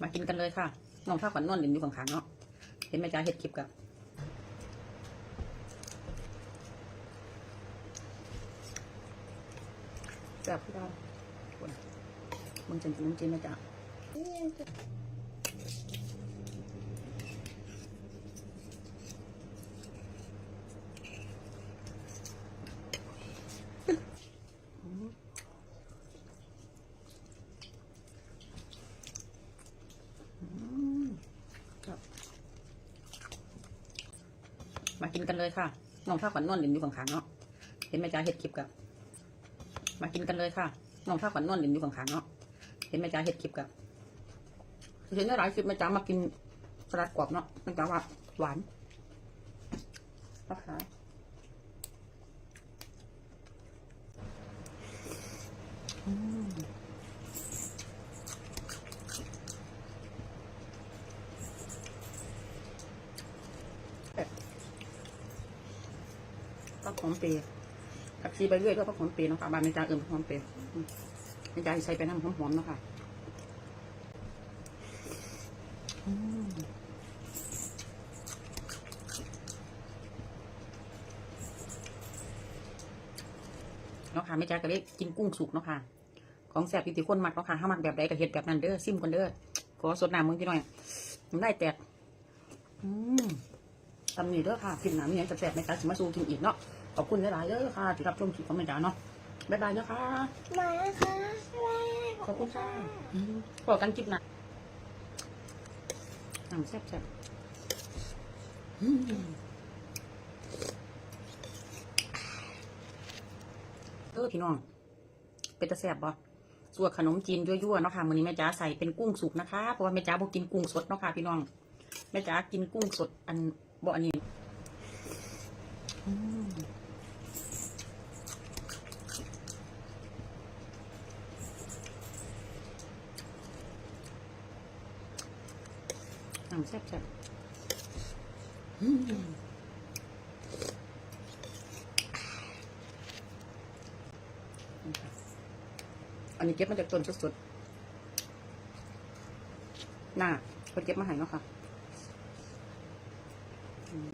มากินกันเลยค่ะน้องข้าวขวัญนวลเล่นอยู่ข้างๆเนาะเห็นไหมจ้าเห็ดคลิปกับแบบพี่ดาวมึงจะกินน้ำจิ้มไหมจ๊ะครับมา กินกันเลยค่ะน้องข้าขวัญนอนเล่นอยู่ข้างๆเนาะเห็นไหมจ๊ะเห็ดคลิปกับ มากินกันเลยค่ะน้องข้าขวัญนอนเล่นอยู่ข้างๆเนาะเห็นไหมจ๊ะเห็ดคลิปกับเห็นได้หลายคลิปไหมจ๊ะมากินสลัดกรอบเนาะมันจะว่าหวานนะคะอืม ของเปย์ผักชีไปเรื่อยก็ผักหอมเปย์เนาะค่ะบานในจานเอิ่มผักหอมเปย์อืมในจานใส่ไปน้ำหอมๆเนาะค่ะเนาะค่ะแม่จ๋าก็เลยกินกุ้งสุกเนาะค่ะ ของแซ่บพิธีคนหมักเนาะค่ะถ้ามักแบบใดก็เฮ็ดแบบนั้นเด้อซิมกันเด้อขอสดน้ำมึงพี่หน่อยน้ำได้แตกอืมตำหนิเด้อค่ะกินน้ำนี่ยังจะแซ่บแม่จ๋าสิมาสู้กินอีกเนาะ ขอบคุณหลายๆเด้อค่ะที่รับชมคลิปของแม่จ๋าเนาะบ๊ายบายนะคะมาค่ะบ๊ายบายขอบคุณค่ะอืมบอกกันคลิปหนะน้ำแซ่บแซ่บอืมเออพี่น้อง เป็นตะแซ่บบ่ส่วนขนมจีนยั่วๆเนาะค่ะมื้อนี้แม่จ๋าใส่เป็นกุ้งสุกนะคะ เพราะว่าแม่จ๋าบ่กินกุ้งสดเนาะค่ะพี่น้อง แม่จ๋ากินกุ้งสดอันบ่อันนี้ น้ำแซ่บแซ่บอันนี้เก็บมาจากต้นสดๆหน้าเพิ่นเก็บมาให้เนาะค่ะอืม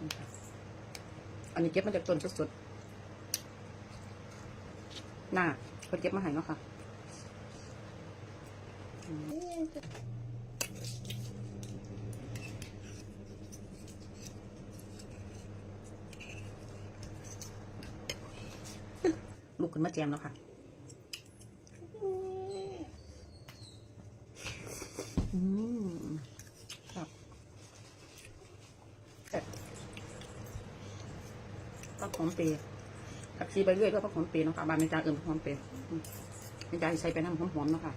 นี่ค่ะ อันนี้เก็บมาจากต้นสดๆหน้าเพิ่นเก็บมาให้เนาะค่ะ ลุกขึ้นมาแจมแล้วค่ะอืมครับก็หอมเปย์ผักชีไปเรื่อยก็ผักหอมเปย์เนาะค่ะบานในจานเอิ่มผักหอมเปย์อืมในจานใส่ไปน้ำหอมๆเนาะค่ะ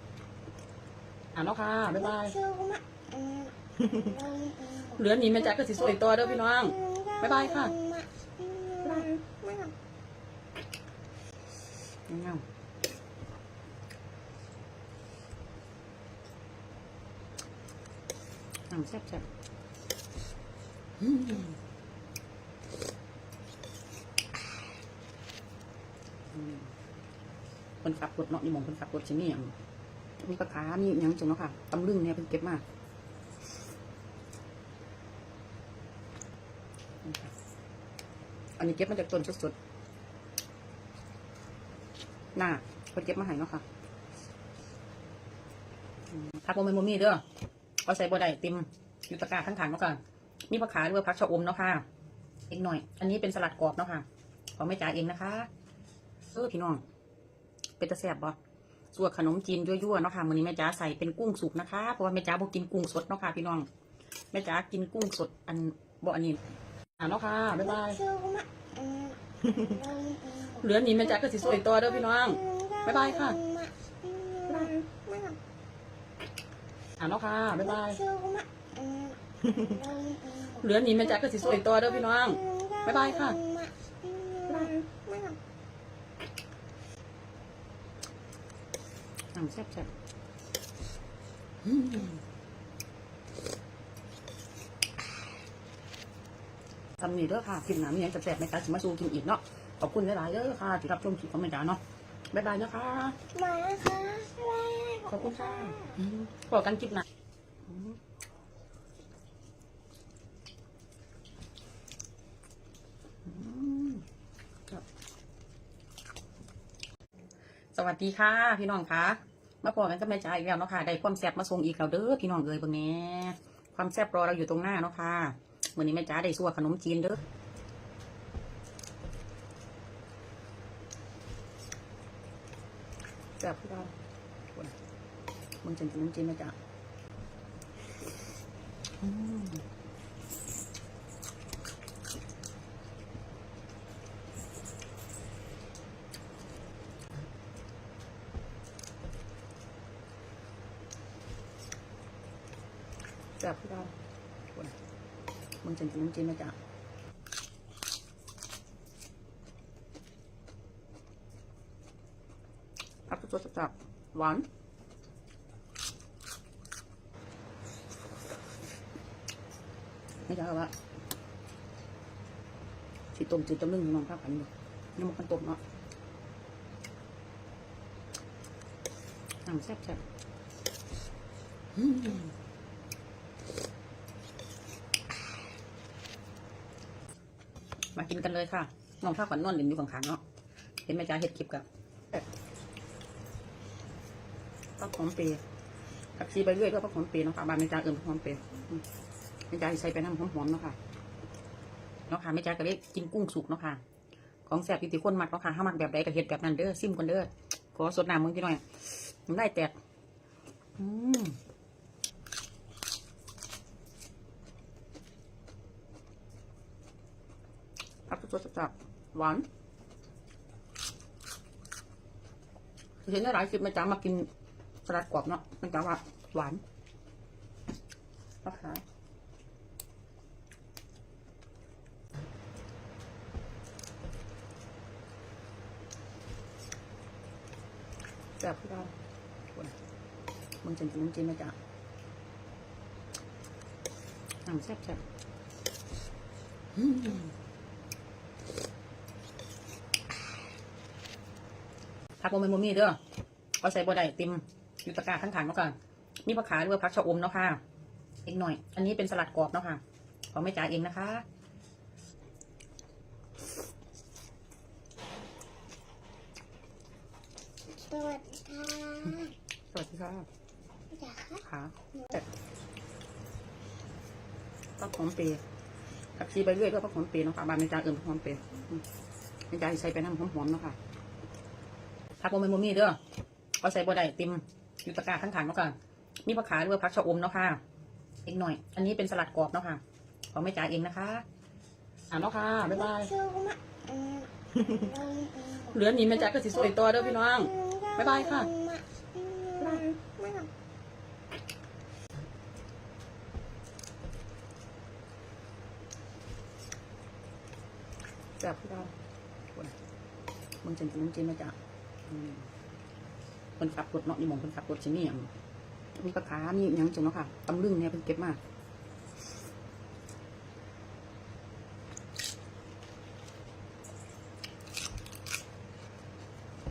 อ่านแล้วค่ะบ๊ายบายชื่อมาอืมเหลือนี้แม่จ๋าก็สิสวยตัวเด้อพี่น้องบ๊ายบายค่ะ บ๊ายบายมา เงาน้ำแซ่บแซ่บอืมอืมคนขับรถเนาะนี่หมองคนขับรถชนี่ยมีปลาขามีหยังจังเนาะค่ะตำลึงเนี่ยเพิ่นเก็บมานี่ค่ะอันนี้เก็บมาจากต้นสดๆ หน้าเพิ่นเก็บมาให้เนาะค่ะผักโมเมนโมมี่เด้อเอาใส่บัวได้ต็มยูตะกาทั้งถังเนาะค่ะ มีผักขาด้วยผักชะอมเนาะค่ะเองหน่อย อันนี้เป็นสลัดกรอบเนาะค่ะของแม่จ๋าเองนะคะเออพี่น้อง เป็นตะแซบบ่ส่วนขนมจีนยั่วๆเนาะค่ะมื้อนี้แม่จ๋าใส่เป็นกุ้งสุกนะคะ เพราะว่าแม่จ๋าบ่กินกุ้งสดเนาะค่ะพี่น้อง แม่จ๋ากินกุ้งสดอันบ่อันนี้อ่าเนาะค่ะ บ๊ายบาย เหลือนี้แม่จ๋าก็สิสวยตัวเด้อพี่น้องบ๊ายบายค่ะอ่าเนาะค่ะบ๊ายบายเหลือนี้แม่จ๋าก็สิสวยตัวเด้อพี่น้องบ๊ายบายค่ะบ๊ายบายมาน้ำแซ่บแซ่บอืมทำนี่เด้อค่ะกินน้ำนี่ยังจะแซ่บไหมจ๊ะสิมาสู้กินอีกเนาะ ขอบคุณหลายๆเด้อค่ะที่รับชมคลิปของแม่จ๋าเนาะบ๊ายบายนะคะมาค่ะบ๊ายบายขอบคุณค่ะอืมบอกกันคลิปหนะอืมอืมครับสวัสดีค่ะ พี่น้องคะมาพอกันกับแม่จ๋าอีกแล้วเนาะค่ะได้ความแซ่บมาส่งอีกแล้วเด้อพี่น้องเอ้ยเบิ่งแหน่ความแซ่บรอเราอยู่ตรงหน้าเนาะค่ะวันนี้แม่จ๋าได้สั่วขนมจีนเด้อ แซ่บพี่น้องมึงจริงจริงจริงนะจ๊ะอืมจับพี่เรามึงจริงจริงจริงนะจ๊ะ อัพตัวจับหวานไม่ใช่ว่าสิต้มจืดจำนึ่งน้องภาพกันอยู่นี่มันต้มเนาะอ่างแซ่บแซ่บมากินกันเลยค่ะน้องภาพขวัญนอนเล่นอยู่ข้างๆเนาะเห็นแม่จ๋าเห็ดคลิปกับ ผักหอมเปรย์ผักชีไปเรื่อยก็ผักหอมเปรย์เนาะค่ะบ้านแม่จ๋าเอิ่มผักหอมเปรย์อืมแม่จาสิใส่ไปน้ำหอมๆเนาะค่ะเนาะค่ะแม่จ๋าก็เลยกินกุ้งสุกเนาะค่ะ ของแซ่บที่ติคนมักเนาะค่ะห้ามักแบบใดก็เฮ็ดแบบนั้นเด้อซิมกันเด้อขอสดน้ำมึงพี่หน่อยมันได้แตกอืมผักสดจับหวานเห็นได้หลายคลิปแม่จ๋ามากิน สลัดกรอบเนาะแม่จ๋าว่าหวานนะคะจับพี่เรามึงจริงจริงจริงนะจ๊ะอ่างแซ่บแซ่บอืมผักโมเมนโมมี่เด้อเอาใส่บัวได้ต็ม อยู่ตะกร้าข้างๆเนาะค่ะ มีผักขาหรือว่าผักชะอมเนาะค่ะอีกหน่อย อันนี้เป็นสลัดกรอบเนาะค่ะ ของแม่จ๋าเองนะคะ สวัสดีค่ะสวัสดีค่ะจ๋าค่ะขาผักหอมเปรย์ผักชีไปเรื่อยก็ผักหอมเปรย์เนาะค่ะบ้านแม่จ๋าเอิ่มผักหอมเปรย์อืมแม่จ๋าสิใส่ไปน้ำหอมๆเนาะค่ะผักโมเมนโมมี่เด้อเอาใส่บัวได้เต็ม อยู่ตะกร้าข้างๆเนาะค่ะ มีผักขาหรือว่าผักชะอมเนาะค่ะอีกหน่อย อันนี้เป็นสลัดกรอบเนาะค่ะ ของแม่จ๋าเองนะคะ อ่าเนาะค่ะ บ๊ายบาย เหลือนี้แม่จ๋าก็สิสวยตัวเด้อพี่น้อง บ๊ายบายค่ะจับพี่เรามึงจริงจริงจริงแม่จ๋า อืมคนขับรถเนาะนี่มองคนขับรถชนี่อย่างมีปลาขามีหยังจังเนาะค่ะตำลึงเนี่ยเป็นเก็บมาก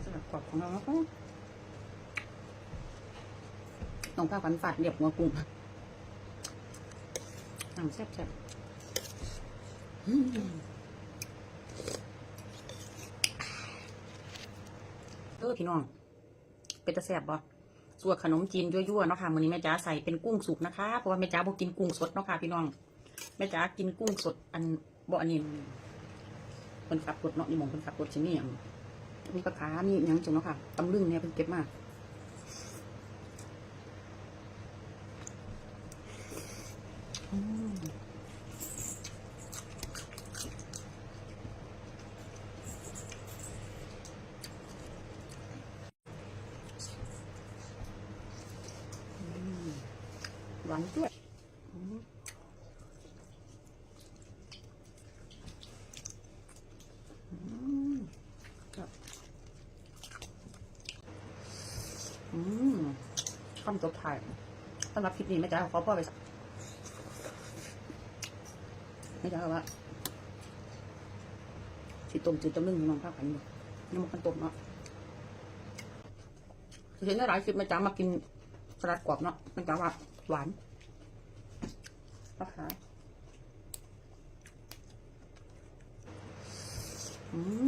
สลัดกรอบของเราแล้วก็น้องผ้าฝันฝาดเรียบหัวกุ้งอ่างแซ่บแซ่บอืมเออพี่น้อง เป็นตะแสบบ่ส่วนขนมจีนยั่วๆเนาะค่ะมื้อนี้แม่จ๋าใส่เป็นกุ้งสุกนะคะ เพราะว่าแม่จ๋าบ่กินกุ้งสดเนาะค่ะพี่น้อง แม่จ๋ากินกุ้งสดอันบ่อันนี้คนขับรถเนาะนี่มองคนขับรถชนี่อย่างมีปลาขามีหยังจังเนาะค่ะตำลึงเนี่ยเพิ่นเก็บมากอืมหวานด้วยอืมอืมครับอืมคำจบถ่ายสำหรับคลิปนี้แม่จ๋าขอพ่อไปแม่จ๋าว่าสิตมจืดตมนึ่งน้องภาพกันอยู่นี่มันตมเนาะเห็นได้หลายคลิปแม่จ๋ามากินสลัดกรอบเนาะแม่จ๋าว่าหวาน นะคะอืม